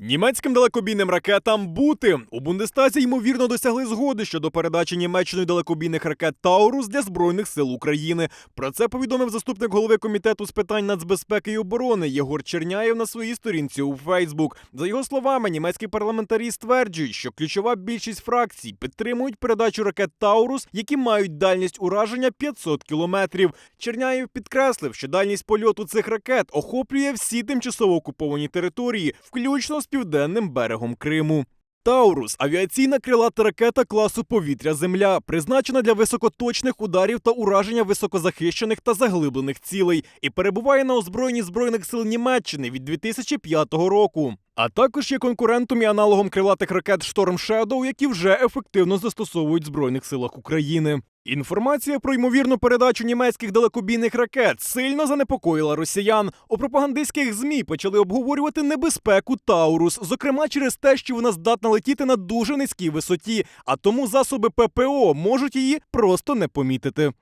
Німецьким далекобійним ракетам бути у Бундестазі ймовірно досягли згоди щодо передачі Німеччиною далекобійних ракет Таурус для збройних сил України. Про це повідомив заступник голови комітету з питань нацбезпеки і оборони Єгор Черняєв на своїй сторінці у Фейсбук. За його словами, німецькі парламентарі стверджують, що ключова більшість фракцій підтримують передачу ракет Таурус, які мають дальність ураження 500 кілометрів. Черняєв підкреслив, що дальність польоту цих ракет охоплює всі тимчасово окуповані території, включно з південним берегом Криму. Таурус авіаційна крилата ракета класу повітря-земля, призначена для високоточних ударів та ураження високозахищених та заглиблених цілей, і перебуває на озброєнні збройних сил Німеччини від 2005 року. А також є конкурентом і аналогом крилатих ракет Storm Shadow, які вже ефективно застосовують в збройних силах України. Інформація про ймовірну передачу німецьких далекобійних ракет сильно занепокоїла росіян. У пропагандистських змі почали обговорювати небезпеку Таурус, зокрема через те, що вона здатна летіти на дуже низькій висоті, а тому засоби ППО можуть її просто не помітити.